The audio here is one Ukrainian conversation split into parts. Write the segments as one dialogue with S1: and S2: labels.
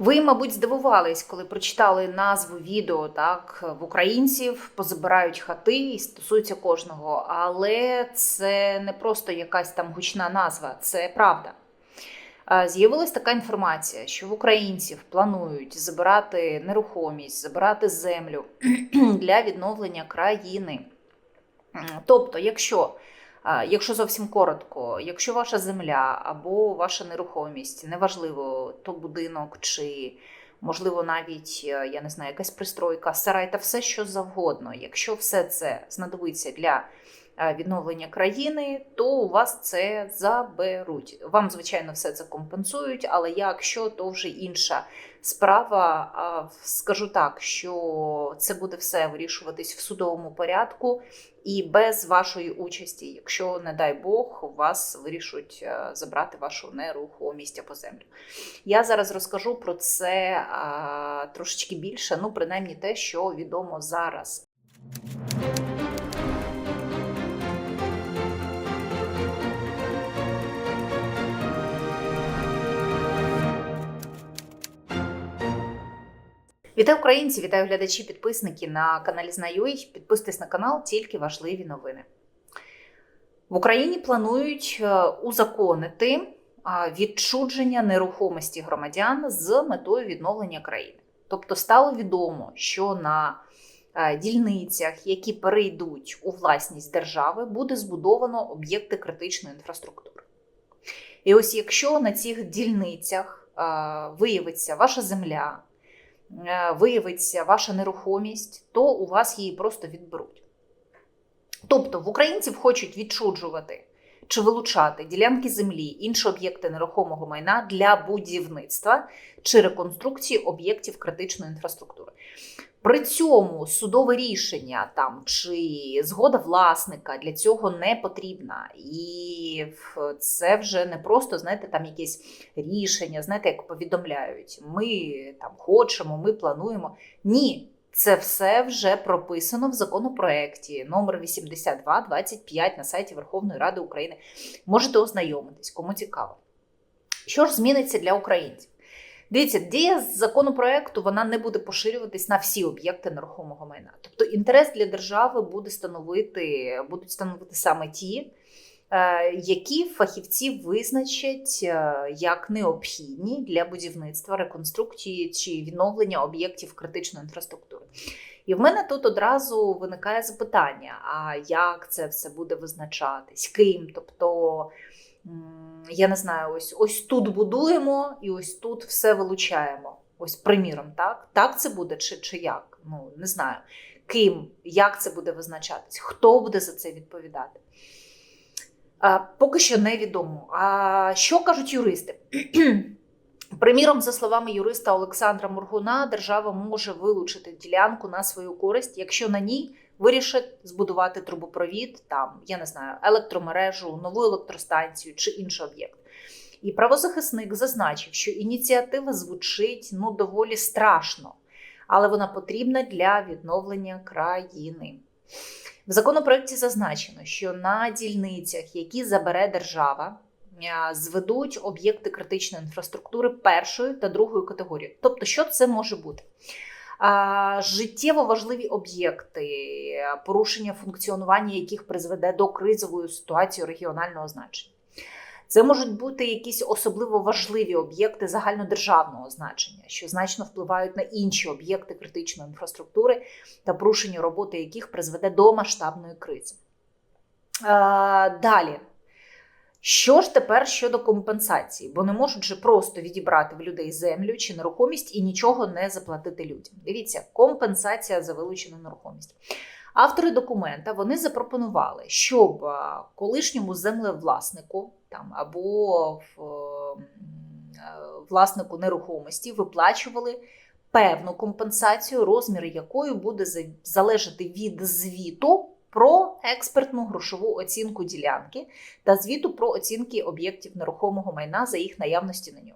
S1: Ви, мабуть, здивувались, коли прочитали назву відео, так в українців позабирають хати і стосується кожного. Але це не просто якась там гучна назва, це правда. З'явилась така інформація, що в українців планують забирати нерухомість, забирати землю для відновлення країни. Тобто, якщо Якщо зовсім коротко, якщо ваша земля або ваша нерухомість, неважливо, то будинок чи, можливо, навіть е, я не знаю, якась пристройка, сарай та все, що завгодно, якщо все це знадобиться для відновлення країни, то у вас це заберуть. Вам, звичайно, все це компенсують, але якщо, то вже інша справа. Скажу так, що це буде все вирішуватись в судовому порядку і без вашої участі, якщо, не дай Бог, вас вирішуть е, забрати вашу нерухомість або землю. Я зараз розкажу про це трошечки більше, ну, принаймні те, що відомо зараз. Вітаю українці, вітаю глядачі, підписники на каналі Знаю.ua. Підписуйтесь на канал, тільки важливі новини. В Україні планують е, узаконити відчудження нерухомості громадян з метою відновлення країни. Тобто стало відомо, що на е, дільницях, які перейдуть у власність держави, буде збудовано об'єкти критичної інфраструктури. І ось якщо на цих дільницях е, виявиться ваша земля, е, виявиться ваша нерухомість, то у вас її просто відберуть. Тобто в українців хочуть відчуджувати чи вилучати ділянки землі, інші об'єкти нерухомого майна для будівництва чи реконструкції об'єктів критичної інфраструктури. При цьому судове рішення там чи згода власника для цього не потрібна. І це вже не просто, знаєте, там якесь рішення, знаєте, як повідомляють. Ми там хочемо, ми плануємо. Ні, це все вже прописано в законопроекті номер 8225 на сайті Верховної Ради України. Можете ознайомитись, кому цікаво. Що ж зміниться для українців? Дивіться, дія законопроекту вона не буде поширюватись на всі об'єкти нерухомого майна. Тобто інтерес для держави буде становити, будуть становити саме ті, які фахівці визначать е, як необхідні для будівництва, реконструкції чи відновлення об'єктів критичної інфраструктури. І в мене тут одразу виникає запитання: а як це все буде визначатись? Ким? Тобто, я не знаю, ось ось тут будуємо і ось тут все вилучаємо. Ось, приміром, так? Так це буде чи, чи як? Ну, не знаю. Ким, як це буде визначатись, хто буде за це відповідати? Поки що невідомо. А що кажуть юристи? Приміром, за словами юриста Олександра Мургуна, держава може вилучити ділянку на свою користь, якщо на ній вирішить збудувати трубопровід, там я не знаю, електромережу, нову електростанцію чи інший об'єкт. І правозахисник зазначив, що ініціатива звучить ну доволі страшно, але вона потрібна для відновлення країни. В законопроекті зазначено, що на дільницях, які забере держава, е, зведуть об'єкти критичної інфраструктури першої та другої категорії. Тобто, що це може бути? Життєво важливі об'єкти, е, порушення функціонування яких призведе до кризової ситуації регіонального значення. Це можуть бути якісь особливо важливі об'єкти загальнодержавного значення, що значно впливають на інші об'єкти критичної інфраструктури та порушення роботи яких призведе до масштабної кризи. Далі. Що ж тепер щодо компенсації? Бо не можуть же просто відібрати в людей землю чи нерухомість і нічого не заплатити людям. Дивіться, компенсація за вилучену нерухомість. Автори документа вони запропонували, щоб колишньому землевласнику там або в, е, власнику нерухомості виплачували певну компенсацію, розмір якої буде залежати від звіту про експертну грошову оцінку ділянки та звіту про оцінки об'єктів нерухомого майна за їх наявності на ньому.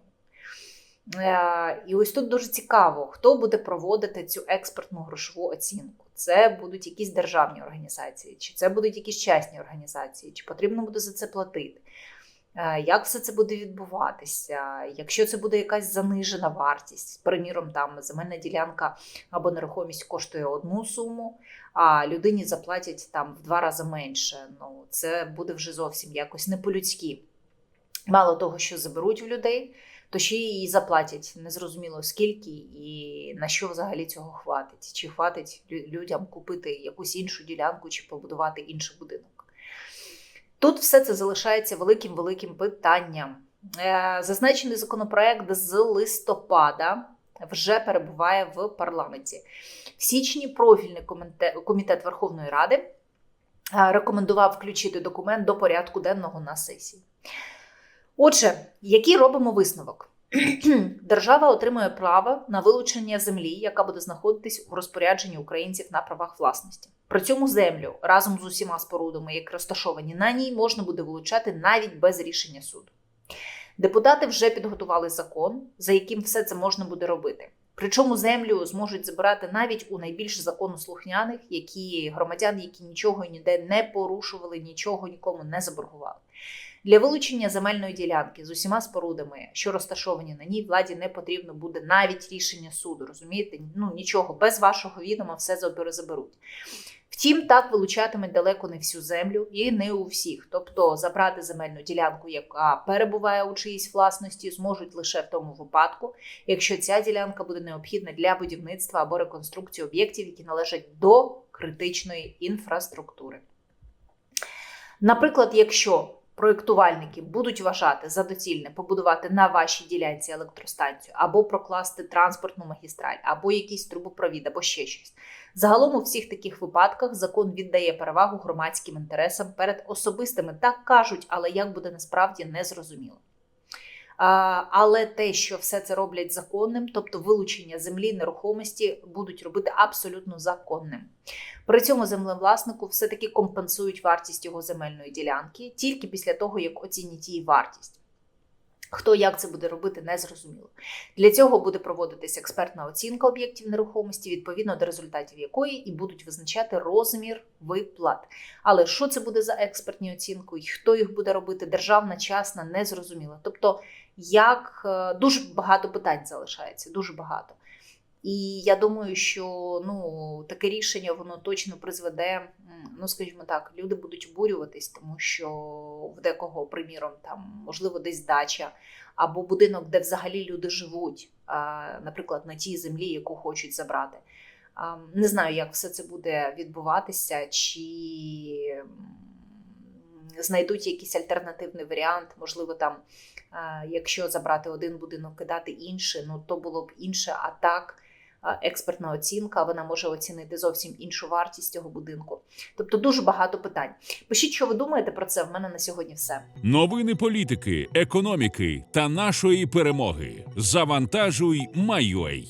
S1: Е, І ось тут дуже цікаво, хто буде проводити цю експертну грошову оцінку. Це будуть якісь державні організації, чи це будуть якісь частні організації, чи потрібно буде за це платити. Е, Як все це буде відбуватися? Якщо це буде якась занижена вартість, приміром, там земельна ділянка або нерухомість коштує одну суму, а людині заплатять там в два рази менше. Ну це буде вже зовсім якось не по-людськи. Мало того, що заберуть в людей, то ще й заплатять незрозуміло скільки і на що взагалі цього хватить. Чи хватить людям купити якусь іншу ділянку чи побудувати інший будинок. Тут все це залишається великим великим питанням. Е, Зазначений законопроект з листопада вже перебуває в парламенті. В січні профільний комітет, Верховної Ради е, рекомендував включити документ до порядку денного на сесії. Отже, який робимо висновок? Держава отримує право на вилучення землі, яка буде знаходитись у розпорядженні українців на правах власності. При цьому землю разом з усіма спорудами, які розташовані на ній, можна буде вилучати навіть без рішення суду. Депутати вже підготували закон, за яким все це можна буде робити. Причому землю зможуть забирати навіть у найбільш законослухняних, які громадян, які нічого ніде не порушували, нічого нікому не заборгували. Для вилучення земельної ділянки з усіма спорудами, що розташовані на ній, владі не потрібно буде навіть рішення суду. Розумієте? Ну нічого, без вашого відома все забер- заберуть. Втім, так вилучатимуть далеко не всю землю і не у всіх. Тобто забрати земельну ділянку, яка перебуває у чиїсь власності, зможуть лише в тому випадку, якщо ця ділянка буде необхідна для будівництва або реконструкції об'єктів, які належать до критичної інфраструктури. Наприклад, якщо проєктувальники будуть вважати за доцільне побудувати на вашій ділянці електростанцію або прокласти транспортну магістраль, або якийсь трубопровід, або ще щось. Загалом у всіх таких випадках закон віддає перевагу громадським інтересам перед особистими. Так кажуть, але як буде насправді незрозуміло. Але те, що все це роблять законним, тобто вилучення землі, нерухомості, будуть робити абсолютно законним. При цьому землевласнику все-таки компенсують вартість його земельної ділянки тільки після того, як оцінять її вартість. Хто як це буде робити, не зрозуміло. Для цього буде проводитись експертна оцінка об'єктів нерухомості, відповідно до результатів якої і будуть визначати розмір виплат. Але що це буде за експертні оцінки, і хто їх буде робити, державна, частна, не зрозуміло. Тобто, як е, дуже багато питань залишається, дуже багато. І я думаю, що ну таке рішення воно точно призведе. Ну, скажімо так, люди будуть обурюватись, тому що в декого, приміром, там можливо десь дача або будинок, де взагалі люди живуть, наприклад, на тій землі, яку хочуть забрати. Не знаю, як все це буде відбуватися, чи знайдуть якийсь альтернативний варіант. Можливо, там, якщо забрати один будинок, кидати інший, ну то було б інше. А так, експертна оцінка, вона може оцінити зовсім іншу вартість цього будинку. Тобто дуже багато питань. Пишіть, що ви думаєте про це. В мене на сьогодні все.
S2: Новини політики, економіки та нашої перемоги. Завантажуй, майой.